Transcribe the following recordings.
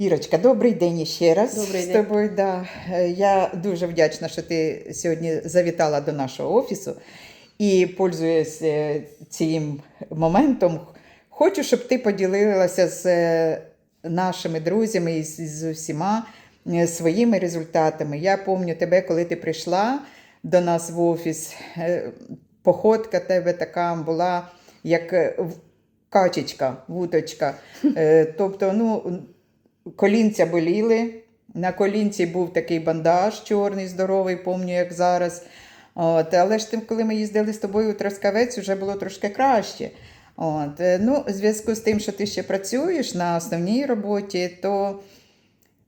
Ірочка, добрий день ще раз Добрий з день. тобою. Да. Е, Я дуже вдячна, що ти сьогодні завітала до нашого офісу і пользуюсь е, цим моментом. Хочу, щоб ти поділилася з е, нашими друзями і з, усіма своїми результатами. Я пам'ятаю тебе, коли ти прийшла до нас в офіс. Походка тебе така була, як качечка, вуточка. Тобто, ну, колінця боліли. На колінці був такий бандаж чорний, здоровий, пам'ятаю, як зараз. От, але ж тим, коли ми їздили з тобою у Трускавець, вже було трошки краще. От, е, ну, в зв'язку з тим, що ти ще працюєш на основній роботі, то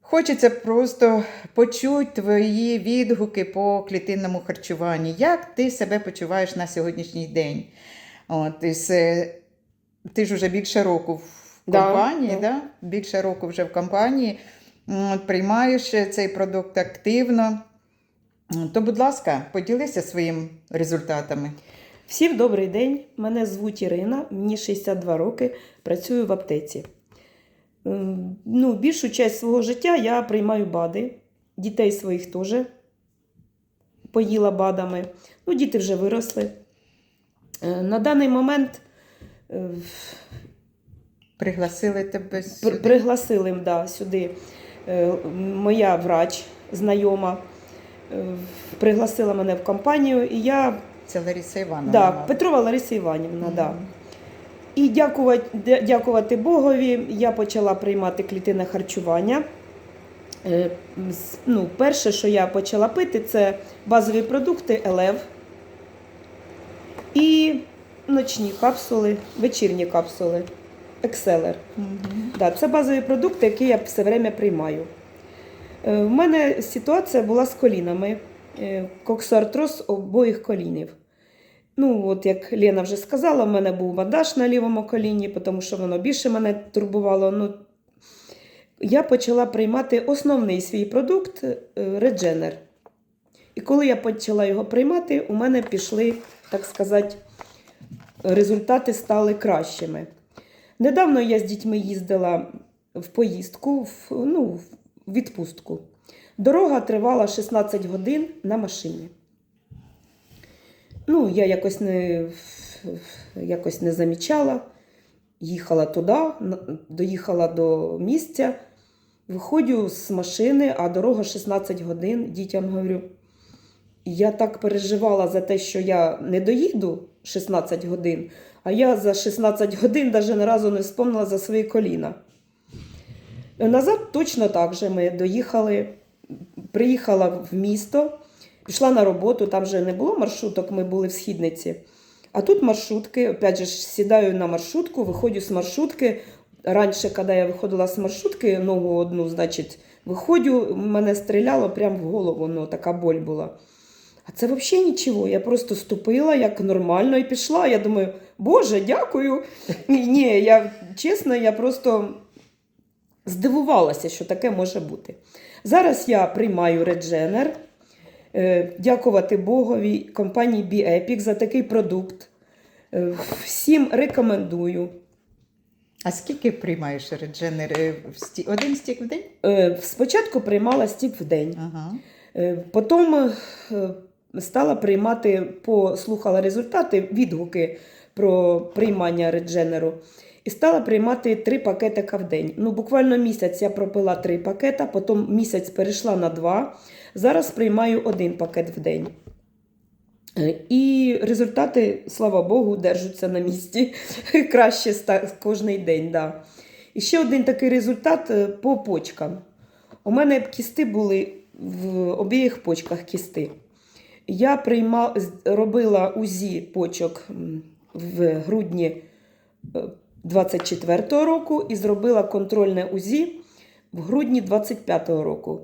хочеться просто почути твої відгуки по клітинному харчуванню. Як ти себе почуваєш на сьогоднішній день? От, із, ти ж вже більше року в Да, компанії, да. да? більше року вже в компанії. От, приймаєш цей продукт активно. То, будь ласка, поділися своїми результатами. Всім добрий день. Мене звуть Ірина, мені 62 роки, працюю в аптеці. Ну, більшу часть свого життя я приймаю БАДи. Дітей своїх теж поїла БАДами. Ну, діти вже виросли. Е, На даний момент е, Пригласили тебе сюди. пригласили да, сюди е, моя врач знайома. е, Пригласила мене в компанію, і я Це Лариса Івановна. Да. Петрова Лариса Іванівна, Мгм. да. І дякувати, дякувати Богові, я почала приймати клітинне харчування. Е, Ну, перше, що я почала пити, це базові продукти Елев і ночні капсули, вечірні капсули, Екселер. Мгм. Да, це базові продукти, які я все время приймаю. Е, В мене ситуація була з колінами. Е, Коксоартроз обоїх колінів. Ну, от як Лена вже сказала, в мене був бандаж на лівому коліні, тому що воно більше мене турбувало. Ну, я почала приймати основний свій продукт е, Редженер. І коли я почала його приймати, у мене пішли, так сказати, результати стали кращими. Недавно я з дітьми їздила в поїздку, в, ну, в відпустку. Дорога тривала 16 годин на машині. Ну, я якось не, якось не замічала. Їхала туди, доїхала до місця, виходжу з машини, а дорога 16 годин. Дітям говорю. Я так переживала за те, що я не доїду 16 годин, а я за 16 годин навіть ні разу не вспомнила за свої коліна. Назад точно так же ми доїхали, приїхала в місто, пішла на роботу, там вже не було маршруток, ми були в східниці. А тут маршрутки, опять же, сідаю на маршрутку, виходжу з маршрутки. Раніше, коли я виходила з маршрутки, ногу одну, значить, виходжу, мене стріляло прямо в голову, ну, така боль була. А це взагалі нічого. Я просто ступила як нормально і пішла. Я думаю, Боже, дякую. Ні, я чесно, я просто здивувалася, що таке може бути. Зараз я приймаю Редженер. Дякувати Богові, компанії BeEpic за такий продукт. Е, Всім рекомендую. А скільки приймаєш редженер? Сті- Один стік в день? Е, Спочатку приймала стік в день. Ага. Е, Потім стала приймати, послухала результати, відгуки про приймання редженеру. І стала приймати три пакетика в день. Ну, буквально місяць я пропила три пакета, потім місяць перейшла на два. Зараз приймаю один пакет в день. Е, І результати, слава Богу, держаться на місці. Краще кожний день. Да. І ще один такий результат е, по почкам. У мене кісти були в обох почках кісти. Я прийма, робила УЗІ почок в грудні 24-го року і зробила контрольне УЗІ в грудні 25-го року.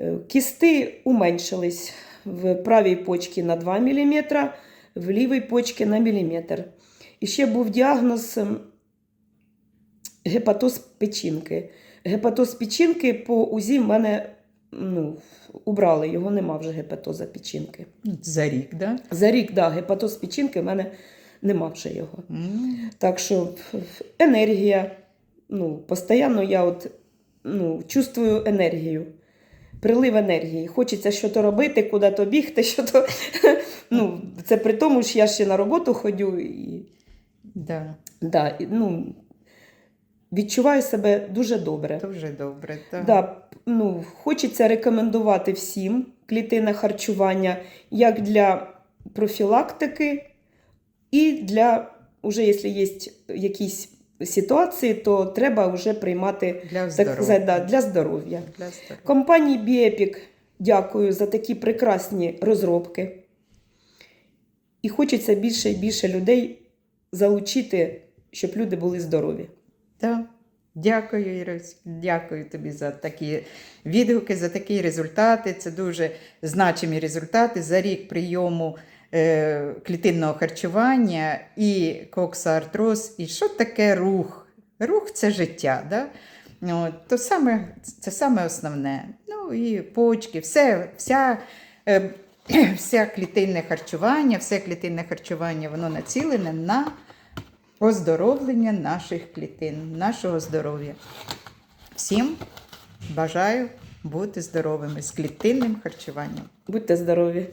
Е, Кісти уменшились в правій почці на 2 мм, в лівій почці на міліметр. І ще був діагноз гепатоз печінки. Гепатоз печінки по УЗІ в мене ну, убрали, його нема вже гепатоза печінки. За рік, так? Да? За рік, да, гепатоз печінки в мене нема вже його. М. Так що енергія, ну, постійно я от ну, чувствую енергію. Прилив енергії. Хочеться щось робити, куди-то бігти, що то. Ну, це при тому, що я ще на роботу ходю і, Да, да, ну, відчуваю себе дуже добре. дуже добре. Так. Да, ну, хочеться рекомендувати всім клітинне харчування як для профілактики і для, уже якщо є якісь ситуації, то треба вже приймати Для здоров'я. да, для здоров'я. Для здоров'я. Компанії Біепік дякую за такі прекрасні розробки. І хочеться більше і більше людей залучити, щоб люди були здорові. Так. Дякую, Ірусь. Дякую тобі за такі відгуки, за такі результати. Це дуже значимі результати за рік прийому е, клітинного харчування і коксоартроз. І що таке рух? Рух це життя. Да? От, то саме, це саме основне. Ну і почки, все, вся. Е, Вся клітинне харчування, все клітинне харчування, воно націлене на оздоровлення наших клітин, нашого здоров'я. Всім бажаю бути здоровими з клітинним харчуванням. Будьте здорові!